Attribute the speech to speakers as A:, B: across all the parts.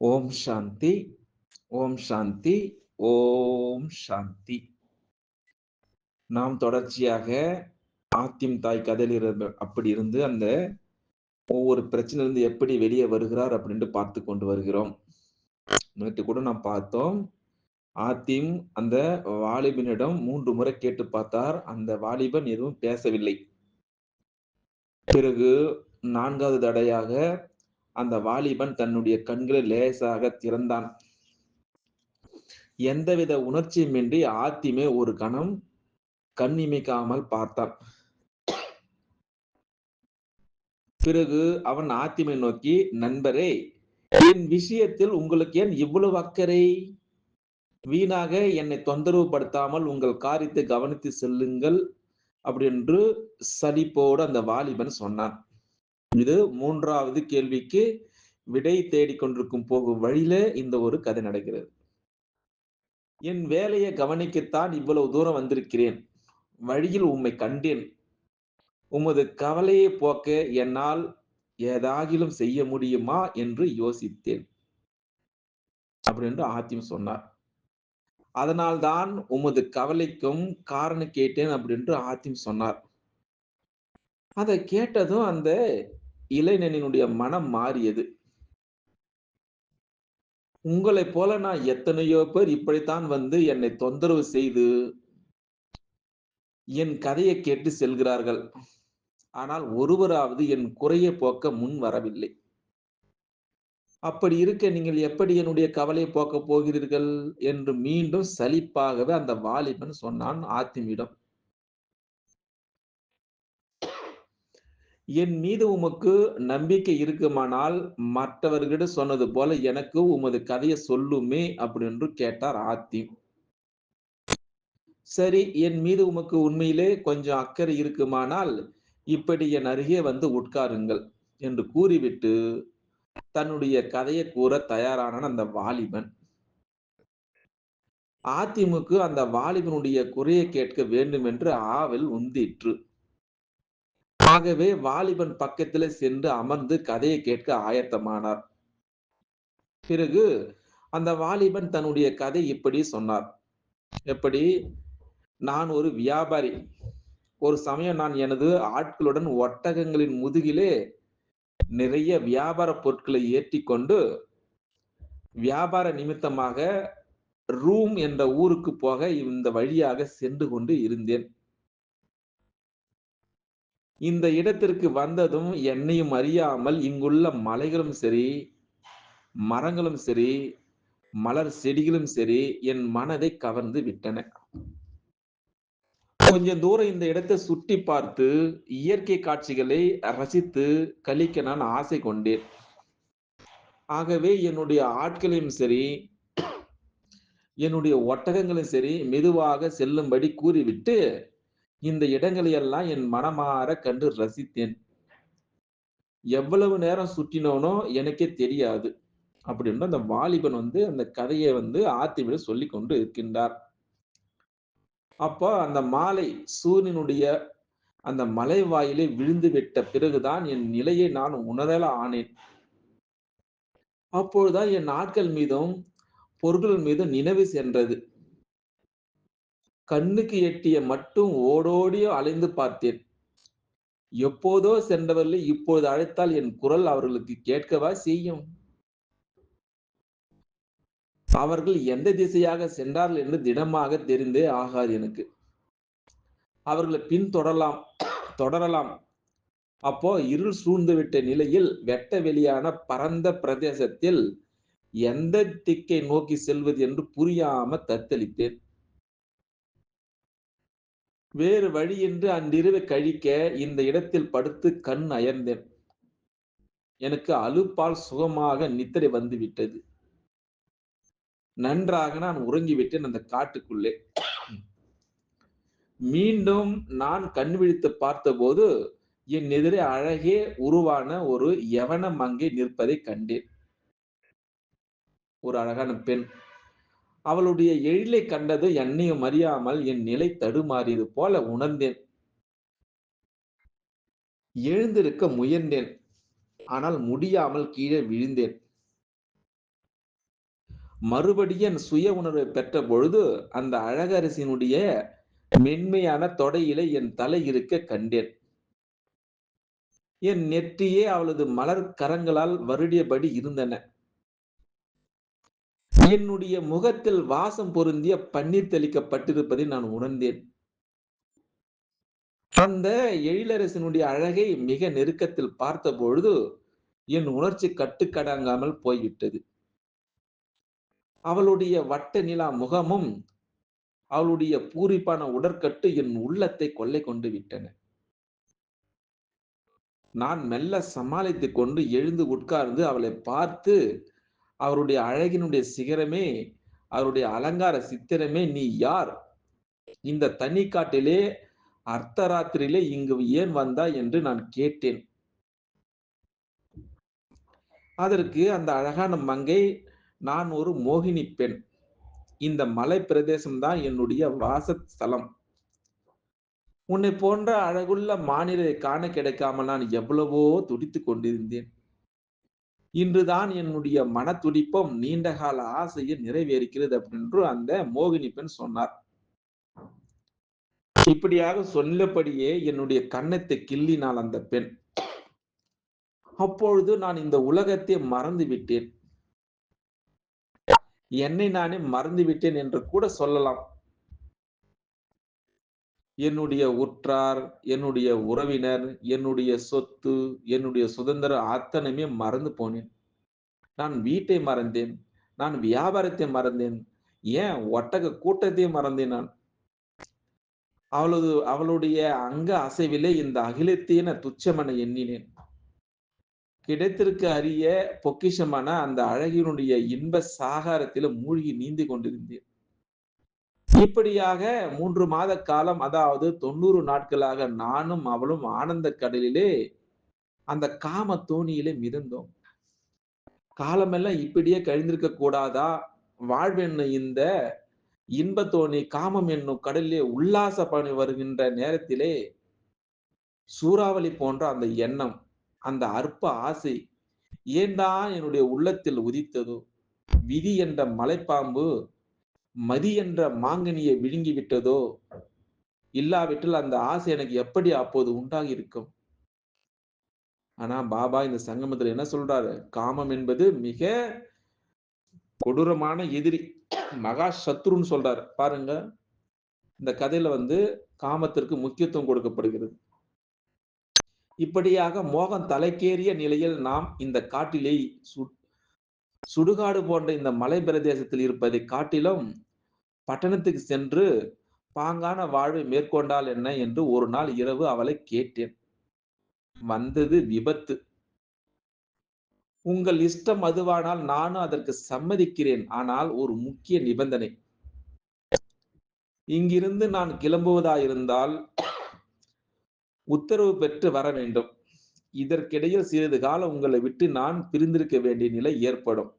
A: ஓம் சாந்தி ஓம் சாந்தி ஓம் சாந்தி. நாம் தொடர்ச்சியாக ஆத்திம் தாய் கதையில் அப்படி இருந்து அந்த ஒவ்வொரு பிரச்சனையிலிருந்து எப்படி வெளியே வருகிறார் அப்படின்ட்டு பார்த்து கொண்டு வருகிறோம். நேற்று கூட நாம் பார்த்தோம் ஆத்திம் அந்த வாலிபனிடம் மூன்று முறை கேட்டு பார்த்தார் அந்த வாலிபன் எதுவும் பேசவில்லை. பிறகு நான்காவது தடையாக அந்த வாலிபன் தன்னுடைய கண்களை லேசாக திறந்தான். எந்தவித உணர்ச்சியுமின்றி ஆத்திமே ஒரு கணம் கண்ணிமைக்காமல் பார்த்தான். பிறகு அவன் ஆத்திமை நோக்கி நண்பரே என் விஷயத்தில் உங்களுக்கு ஏன் இவ்வளவு அக்கறை? வீணாக என்னை தொந்தரவு படுத்தாமல் உங்கள் காரியத்தை கவனித்து செல்லுங்கள் அப்படி என்று சலிப்போடு அந்த வாலிபன் சொன்னான். இது மூன்றாவது கேள்விக்கு விடை தேடிக்கொண்டிருக்கும் போகும் வழியில இந்த ஒரு கதை நடக்கிறது. என் வேலையை கவனிக்கத்தான் இவ்வளவு தூரம் வந்திருக்கிறேன். வழியில் உம்மை கண்டேன். உமது கவலையை போக்க என்னால் ஏதாகிலும் செய்ய முடியுமா என்று யோசித்தேன். அப்படின்னு ஆத்தியம் சொன்னார். அதனால்தான் உமது கவலைக்கும் காரணம் கேட்டேன் அப்படின்ட்டு ஆத்தியம் சொன்னார். அதை கேட்டதும் அந்த இளைஞனினுடைய மனம் மாறியது. உங்களை போல நான் எத்தனையோ பேர் இப்படித்தான் வந்து என்னை தொந்தரவு செய்து என் கதையை கேட்டு செல்கிறார்கள். ஆனால் ஒருவராவது என் குறையை போக்க முன் வரவில்லை. அப்படி இருக்க நீங்கள் எப்படி என்னுடைய கவலையை போக்க போகிறீர்கள்? என்று மீண்டும் சலிப்பாகவே அந்த வாலிபன் சொன்னான் ஆத்திமிடம். என் மீது உமக்கு நம்பிக்கை இருக்குமானால் மற்றவர்களிடம் சொன்னது போல எனக்கு உமது கதையை சொல்லுமே அப்படின்னு கேட்டார் ஆத்திம் சரி என் மீது உமக்கு உண்மையிலே கொஞ்சம் அக்கறை இருக்குமானால் இப்படி என் அருகே வந்து உட்காருங்கள் என்று கூறிவிட்டு தன்னுடைய கதையை கூற தயாரான அந்த வாலிபன். ஆத்திமுக்கு அந்த வாலிபனுடைய குறையை கேட்க வேண்டும் என்று ஆவல் உந்திற்று. ஆகவே வாலிபன் பக்கத்துல சென்று அமர்ந்து கதையை கேட்க ஆயத்தமானார். பிறகு அந்த வாலிபன் தன்னுடைய கதை இப்படி சொன்னார். எப்படி? நான் ஒரு வியாபாரி. ஒரு சமயம் நான் எனது ஆட்களுடன் ஒட்டகங்களின் முதுகிலே நிறைய வியாபார பொருட்களை ஏற்றி கொண்டு வியாபார நிமித்தமாக ரூம் என்ற ஊருக்கு போக இந்த வழியாக சென்று கொண்டு இருந்தேன். இந்த இடத்திற்கு வந்ததும் என்னையும் அறியாமல் இங்குள்ள மலைகளும் சரி மரங்களும் சரி மலர் செடிகளும் சரி என் மனதை கவர்ந்து விட்டன. கொஞ்சம் தூரம் இந்த இடத்தை சுற்றி பார்த்து இயற்கை காட்சிகளை ரசித்து கழிக்க நான் ஆசை கொண்டேன். ஆகவே என்னுடைய ஆட்களையும் சரி என்னுடைய ஒட்டகங்களும் சரி மெதுவாக செல்லும்படி கூறிவிட்டு இந்த இடங்களையெல்லாம் என் மனமாற கண்டு ரசித்தேன். எவ்வளவு நேரம் சுற்றினோனோ எனக்கே தெரியாது. அப்படின்னு அந்த வாலிபன் வந்து அந்த கதையை வந்து ஆத்திவிட சொல்லி கொண்டு இருக்கின்றார். அப்போ அந்த மாலை சூரியனுடைய அந்த மலை வாயிலே விழுந்து விட்ட பிறகுதான் என் நிலையை நான் உணரல ஆனேன். அப்பொழுதுதான் என் நாட்கள் மீதும் பொருட்கள் மீதும் நினைவு சென்றது. கண்ணுக்கு எட்டிய மட்டும் ஓடோடியோ அலைந்து பார்த்தேன். எப்போதோ சென்றவர்களை இப்போது அழைத்தால் என் குரல் அவர்களுக்கு கேட்கவா செய்யும்? அவர்கள் எந்த திசையாக சென்றார்கள் என்று திடமாக தெரிந்தே ஆகாது எனக்கு. அவர்களை பின்தொடரலாம் தொடரலாம். அப்போ இருள் சூழ்ந்துவிட்ட நிலையில் வெட்ட வெளியான பரந்த பிரதேசத்தில் எந்த திக்கை நோக்கி செல்வது என்று புரியாம தத்தளித்தேன். வேறு வழி என்று கழிக்க இந்த இடத்தில் படுத்து கண் அயர்ந்தேன். எனக்கு அலுப்பால் சுகமாக நித்திரை வந்து விட்டது நன்றாக நான் உறங்கிவிட்டேன் அந்த காட்டுக்குள்ளே. மீண்டும் நான் கண் விழித்து பார்த்தபோது என் எதிரே அழகே உருவான ஒரு யவன மங்கை நிற்பதை கண்டேன். ஒரு அழகான பெண். அவளுடைய எழிலை கண்டது என்னையும் அறியாமல் என் நிலை தடுமாறியது போல உணர்ந்தேன். எழுந்திருக்க முயன்றேன். ஆனால் முடியாமல் கீழே விழுந்தேன். மறுபடியும் என் சுய உணர்வை பெற்ற பொழுது அந்த அழகரசினுடைய மென்மையான தொடையிலே என் தலை இருக்க கண்டேன். என் நெற்றியே அவளது மலர் கரங்களால் வருடியபடி இருந்தன. என்னுடைய முகத்தில் வாசம் பொருந்திய பன்னீர் தெளிக்கப்பட்டிருப்பதை நான் உணர்ந்தேன். அந்த எழிலரசனுடைய அழகை மிக நெருக்கத்தில் பார்த்த பொழுது என் உணர்ச்சி கட்டுக்கடங்காமல் போய்விட்டது. அவளுடைய வட்ட நிலா முகமும் அவளுடைய பூரிப்பான உடற்கட்டு என் உள்ளத்தை கொள்ளை கொண்டு விட்டன. நான் மெல்ல சமாளித்துக் கொண்டு எழுந்து உட்கார்ந்து அவளை பார்த்து அவருடைய அழகினுடைய சிகரமே அவருடைய அலங்கார சித்திரமே நீ யார்? இந்த தனிக்காட்டிலே அர்த்தராத்திரியிலே இங்கு ஏன் வந்தா என்று நான் கேட்டேன். அதற்கு அந்த அழகான மங்கை நான் ஒரு மோகினி பெண். இந்த மலை பிரதேசம்தான் என்னுடைய வாசஸ்தலம். உன்னை போன்ற அழகுள்ள மாநிலை காண கிடைக்காமல் நான் எவ்வளவோ துடித்துக் கொண்டிருந்தேன். இன்றுதான் என்னுடைய மன துடிப்பம் நீண்ட கால ஆசையை நிறைவேறிக்கிறது அப்படின்று அந்த மோகினி பெண் சொன்னார். இப்படியாக சொல்லபடியே என்னுடைய கன்னத்தை கிள்ளினாள் அந்த பெண். அப்பொழுது நான் இந்த உலகத்தை மறந்து விட்டேன். என்னை நானே மறந்து விட்டேன் என்று கூட சொல்லலாம். என்னுடைய உற்றார் என்னுடைய உறவினர் என்னுடைய சொத்து என்னுடைய சுதந்திரம் அத்தனையுமே மறந்து போனேன். நான் வீட்டை மறந்தேன். நான் வியாபாரத்தை மறந்தேன். ஏன்? ஒட்டக கூட்டத்தையும் மறந்தேன் நான். அவளது அவளுடைய அங்க அசைவிலே இந்த அகிலத்தையே நான் துச்சமென எண்ணினேன். கிடைத்திருக்க அரிய பொக்கிஷமான அந்த அழகினுடைய இன்ப சாகாரத்தில மூழ்கி நீந்தி கொண்டிருந்தேன். இப்படியாக மூன்று மாத காலம் அதாவது தொண்ணூறு நாட்களாக நானும் அவளும் ஆனந்த கடலிலே அந்த காம தோணியிலே மிதந்தோம். காலமெல்லாம் இப்படியே கழிந்திருக்க கூடாதா? வாழ்வென்னும் இந்த இன்பத்தோணி காமம் என்னும் கடலிலே உல்லாச பணி வருகின்ற நேரத்திலே சூறாவளி போன்ற அந்த எண்ணம் அந்த அற்ப ஆசை ஏன்தான் என்னுடைய உள்ளத்தில் உதித்ததோ? விதி என்ற மலைப்பாம்பு மதி என்ற மாங்கனியை விழுங்கி விட்டதோ இல்லாவிட்டால் அந்த ஆசை எனக்கு எப்படி அப்போது உண்டாகி இருக்கும் ஆனா பாபா இந்த சங்கமத்துல என்ன சொல்றாரு? காமம் என்பது மிக கொடூரமான எதிரி மகா சத்ருன்னு சொல்றாரு. பாருங்க இந்த கதையில வந்து காமத்திற்கு முக்கியத்துவம் கொடுக்கப்படுகிறது. இப்படியாக மோகம் தலைக்கேறிய நிலையில் நாம் இந்த காட்டிலே சுடுகாடு போன்ற இந்த மலை பிரதேசத்தில் இருப்பதை காட்டிலும் பட்டணத்துக்கு சென்று பாங்கான வாழ்வை மேற்கொண்டால் என்ன என்று ஒரு நாள் இரவு அவளை கேட்டேன். வந்தது விபத்து. உங்கள் இஷ்டம் அதுவானால் நானும் அதற்கு சம்மதிக்கிறேன். ஆனால் ஒரு முக்கிய நிபந்தனை. இங்கிருந்து நான் கிளம்புவதாயிருந்தால் உத்தரவு பெற்று வர வேண்டும். இதற்கிடையில் சிறிது காலம் உங்களை விட்டு நான் பிரிந்திருக்க வேண்டிய நிலை ஏற்படும்.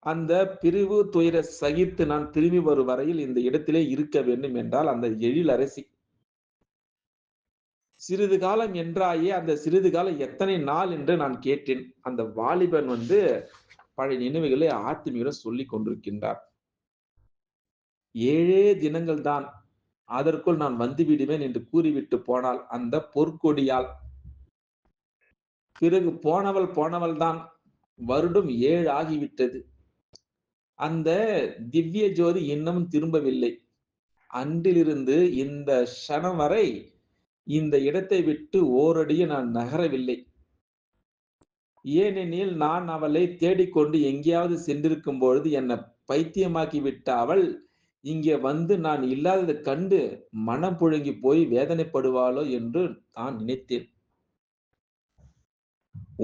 A: அந்த பிரிவு துயர சகித்து நான் திரும்பி வரும் வரையில் இந்த இடத்திலே இருக்க வேண்டும் என்றால் அந்த எழில் அரசி. சிறிது காலம் என்றாயே அந்த சிறிது காலம் எத்தனை நாள் என்று நான் கேட்டேன். அந்த வாலிபன் வந்து பழைய நினைவுகளை ஆத்மீகம் சொல்லி கொண்டிருக்கின்றார். ஏழே தினங்கள் தான். அதற்குள் நான் வந்து விடுவேன் என்று கூறிவிட்டு போனால் அந்த பொற்கொடியால். பிறகு போனவள் போனவள் தான் வருடம் ஏழு ஆகிவிட்டது. அந்த திவ்ய ஜோதி இன்னும் திரும்பவில்லை. அன்றிலிருந்து இந்த க்ஷணம் வரை இந்த இடத்தை விட்டு ஓரடியே நான் நகரவில்லை. ஏனெனில் நான் அவளை தேடிக்கொண்டு எங்கேயாவது சென்றிருக்கும் பொழுது என்னை பைத்தியமாக்கி விட்ட அவள் இங்கே வந்து நான் இல்லாததை கண்டு மனம் புழுங்கி போய் வேதனைப்படுவாளோ என்று நான் நினைத்தேன்.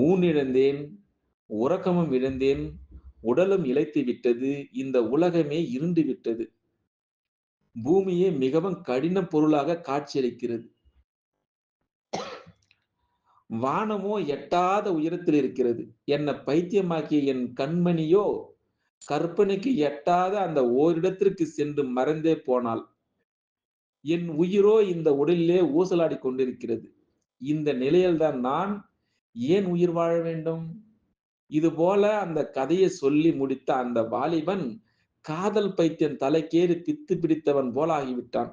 A: ஊன் இழந்தேன் உறக்கமும் இழந்தேன் உடலும் இழைத்து விட்டது இந்த உலகமே இருண்டு விட்டது. பூமியே மிகவும் கடின பொருளாக காட்சியளிக்கிறது. வானமோ எட்டாத உயரத்தில் இருக்கிறது. என்னை பைத்தியமாக்கிய என் கண்மணியோ கற்பனைக்கு எட்டாத அந்த ஓரிடத்திற்கு சென்று மறந்தே போனால் என் உயிரோ இந்த உடலிலே ஊசலாடி கொண்டிருக்கிறது. இந்த நிலையில்தான் நான் ஏன் உயிர் வாழ வேண்டும்? இது போல அந்த கதையை சொல்லி முடித்த அந்த வாலிபன் காதல் பைத்தியம் தலைக்கேறி பித்து பிடித்தவன் போல ஆகிவிட்டான்.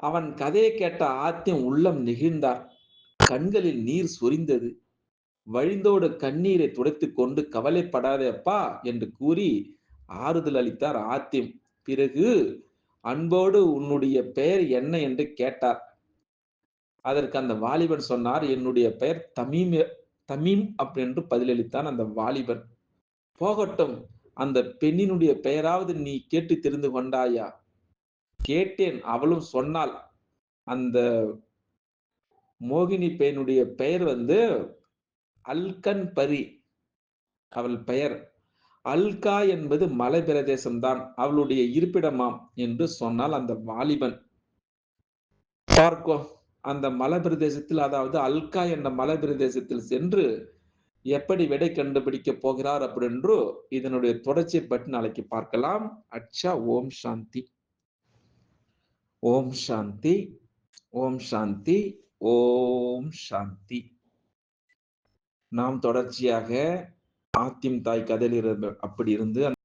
A: அவன் கதையை கேட்ட ஆத்தியம் உள்ளம் நெகிழ்ந்தார். கண்களில் நீர் சொரிந்தது. வழிந்தோடு கண்ணீரை துடைத்துக் கொண்டு கவலைப்படாதேப்பா என்று கூறி ஆறுதல் அளித்தார் ஆத்தியம். பிறகு அன்போடு உன்னுடைய பெயர் என்ன என்று கேட்டார். அதற்கு அந்த வாலிபன் சொன்னார் என்னுடைய பெயர் தமீம் தமீம் அப்படின்னு பதிலளித்தான் அந்த வாலிபன். போகட்டும் அந்த பெண்ணினுடைய பெயராவது நீ கேட்டு தெரிந்து கொண்டாயா? கேட்டேன் அவளும் சொன்னாள். அந்த மோகினி பெண்ணுடைய பெயர் வந்து அல்கன் பரி அவள் பெயர் அல்கா என்பது மலை பிரதேசம்தான் அவளுடைய இருப்பிடமாம் என்று சொன்னால் அந்த வாலிபன். பார்க்கோ. அந்த மலை பிரதேசத்தில் அதாவது அல்கா என்ற மலை பிரதேசத்தில் சென்று எப்படி விடை கண்டுபிடிக்க போகிறார் அப்படின்று இதனுடைய தொடர்ச்சியை பற்றி நாளைக்கு பார்க்கலாம். அச்சா ஓம் சாந்தி. ஓம் சாந்தி. ஓம் சாந்தி. ஓம் சாந்தி. நாம் தொடர்ச்சியாக ஆத்தியம் தாய் கதையில் இருந்து அப்படி இருந்து